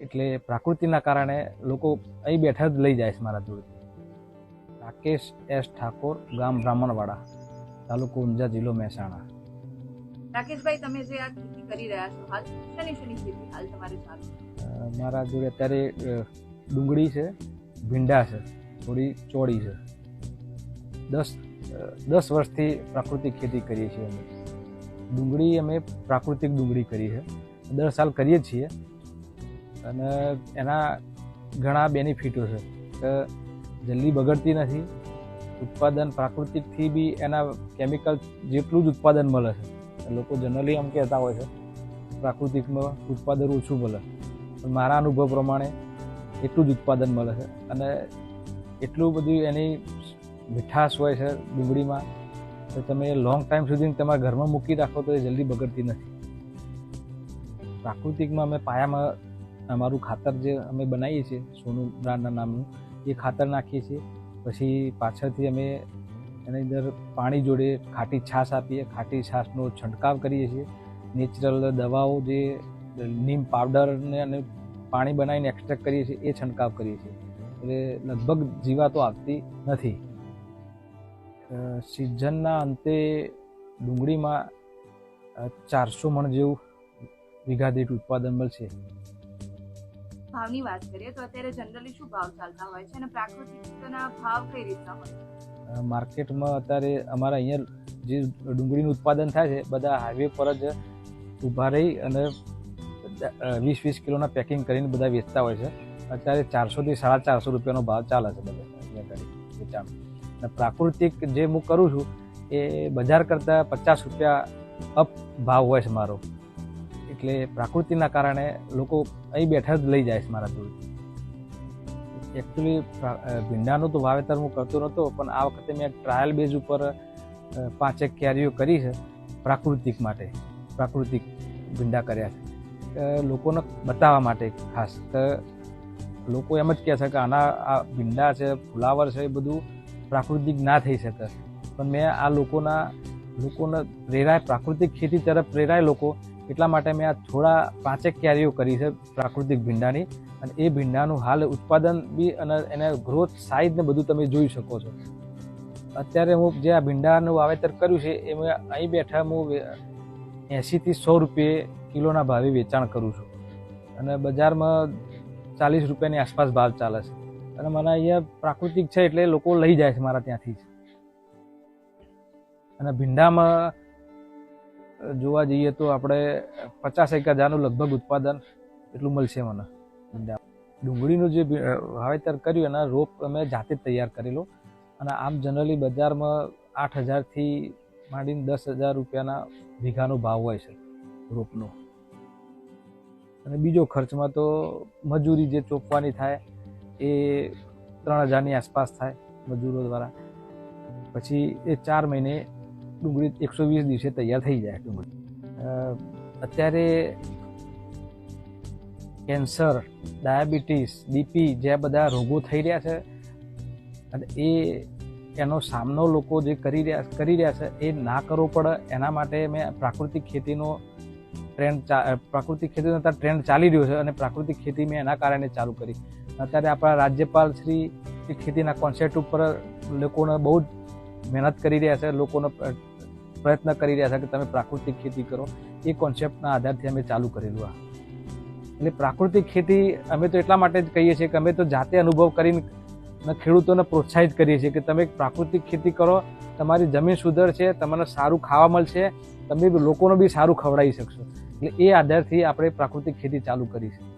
એટલે પ્રાકૃતિના કારણે લોકો અહીં બેઠા જ લઈ જાય છે મારા જોડે. રાકેશ એસ ઠાકોર ગામ બ્રાહ્મણવાડા તાલુકો ઊંઝા જિલ્લો મહેસાણા. રાકેશભાઈ તમે જે આ ખેતી કરી રહ્યા છો હાલ શેની શેની ખેતી હાલ તમારી ચાલુ મારા જોડે અત્યારે ડુંગળી છે ભીંડા છે થોડી ચોળી છે. દસ દસ વર્ષથી પ્રાકૃતિક ખેતી કરીએ છીએ અમે. ડુંગળી અમે પ્રાકૃતિક ડુંગળી કરી છે. દર સાલ કરીએ છીએ. અને એના ઘણા બેનિફિટો છે. કે જલ્દી બગડતી નથી. ઉત્પાદન પ્રાકૃતિકથી બી એના કેમિકલ જેટલું જ ઉત્પાદન મળે છે. લોકો જનરલી એમ કહેતા હોય છે, પ્રાકૃતિકમાં ઉત્પાદન ઓછું મળે. પણ મારા અનુભવ પ્રમાણે એટલું જ ઉત્પાદન મળે છે. અને એટલું બધું એની મીઠાશ હોય છે ડુંગળીમાં, તો તમે લોંગ ટાઈમ સુધી તમારા ઘરમાં મૂકી રાખો તો એ જલ્દી બગડતી નથી. પ્રાકૃતિકમાં અમે પાયામાં અમારું ખાતર જે અમે બનાવીએ છીએ, સોનું બ્રાન્ડના નામનું, એ ખાતર નાખીએ છીએ. પછી પાછળથી અમે એની અંદર પાણી જોડે ખાટી છાશ આપીએ. ખાટી છાશનો છંટકાવ કરીએ છીએ. નેચરલ દવાઓ જે નીમ પાવડરને અને પાણી બનાવીને એક્સ્ટ્રેક્ટ કરીએ છીએ, એ છંટકાવ કરીએ છીએ. એટલે લગભગ જીવાતો આવતી નથી. સિઝનના અંતે ડુંગળીમાં ચારસો મણ જેવું વીઘા દીઠ ઉત્પાદન મળશે. ભાવની વાત કરીએ તો અત્યારે જનરલી શું ભાવ ચાલતા હોય છે અને પ્રાકૃતિકના ભાવ કઈ રીતના હોય માર્કેટમાં અત્યારે અમારા અહીંયા જે ડુંગળીનું ઉત્પાદન થાય છે, બધા હાઈવે પર જ ઊભા રહી અને વીસ વીસ કિલોના પેકિંગ કરીને બધા વેચતા હોય છે. અત્યારે ચારસોથી સાડા ચારસો રૂપિયાનો ભાવ ચાલે છે બધા અહીંયા કરી વેચાણ અને પ્રાકૃતિક જે હું કરું છું, એ બજાર કરતાં પચાસ રૂપિયા અપ ભાવ હોય છે મારો. એટલે પ્રાકૃતિના કારણે લોકો અહીં બેઠા જ લઈ જાય છે મારા જોડે. એકચ્યુઅલી ભીંડાનું તો વાવેતર હું કરતો નહોતો પણ આ વખતે મેં ટ્રાયલ બેઝ ઉપર પાંચેક કેરીઓ કરી છે પ્રાકૃતિક માટે. પ્રાકૃતિક ભીંડા કર્યા છે. લોકોને બતાવવા માટે ખાસ. લોકો એમ જ કહે છે કે આના, આ ભીંડા છે, ફુલાવર છે, એ બધું પ્રાકૃતિક ના થઈ શકે. પણ મેં આ લોકોના, લોકોને પ્રેરાય, પ્રાકૃતિક ખેતી તરફ પ્રેરાય લોકો એટલા માટે મેં આ થોડા પાંચેક કેરીઓ કરી છે પ્રાકૃતિક ભીંડાની. અને એ ભીંડાનું હાલ ઉત્પાદન બી અને એના ગ્રોથ સાઇઝ ને બધું તમે જોઈ શકો છો. અત્યારે હું જે આ ભીંડાનું વાવેતર કર્યું છે, એ મેં અહીં બેઠા હું એંશીથી સો રૂપિયે કિલોના ભાવે વેચાણ કરું છું. અને બજારમાં ચાલીસ રૂપિયાની આસપાસ ભાવ ચાલે છે. અને મને અહીંયા પ્રાકૃતિક છે એટલે લોકો લઈ જાય છે મારા ત્યાંથી અને ભીંડામાં જોવા જઈએ તો આપણે પચાસ એક હજારનું લગભગ ઉત્પાદન એટલું મળશે મને. ડુંગળીનું જે વાવેતર કર્યું એના રોપ અમે જાતે જ તૈયાર કરેલો. અને આમ જનરલી બજારમાં આઠ હજારથી માંડીને દસ હજાર રૂપિયાના વીઘાનો ભાવ હોય છે રોપનો. અને બીજો ખર્ચમાં તો મજૂરી જે ચોપવાની થાય એ ત્રણ હજારની આસપાસ થાય મજૂરો દ્વારા. પછી એ ચાર મહિને ડુંગળી એકસો વીસ દિવસે તૈયાર થઈ જાય ડુંગળી. અત્યારે કેન્સર, ડાયાબિટીસ, બીપી જે બધા રોગો થઈ રહ્યા છે અને એ એનો સામનો લોકો જે કરી રહ્યા કરી રહ્યા છે એ ના કરવો પડે. એના માટે મેં પ્રાકૃતિક ખેતીનો ટ્રેન્ડ પ્રાકૃતિક ખેતીનો અત્યારે ટ્રેન્ડ ચાલી રહ્યો છે અને પ્રાકૃતિક ખેતી મેં એના કારણે ચાલુ કરી. અત્યારે આપણા રાજ્યપાલ શ્રી ખેતીના કોન્સેપ્ટ ઉપર લોકોને બહુ જ મહેનત કરી રહ્યા છે, લોકોનો પ્રયત્ન કરી રહ્યા છે કે તમે પ્રાકૃતિક ખેતી કરો. એ કોન્સેપ્ટના આધારથી અમે ચાલુ કરેલું આ. એટલે પ્રાકૃતિક ખેતી અમે તો એટલા માટે જ કહીએ છીએ કે અમે તો જાતે અનુભવ કરીને ખેડૂતોને પ્રોત્સાહિત કરીએ છીએ કે તમે પ્રાકૃતિક ખેતી કરો, તમારી જમીન સુધરશે તમને સારું ખાવા મળશે, તમે લોકોને બી સારું ખવડાવી શકશો. એટલે એ આધારથી આપણે પ્રાકૃતિક ખેતી ચાલુ કરી છે.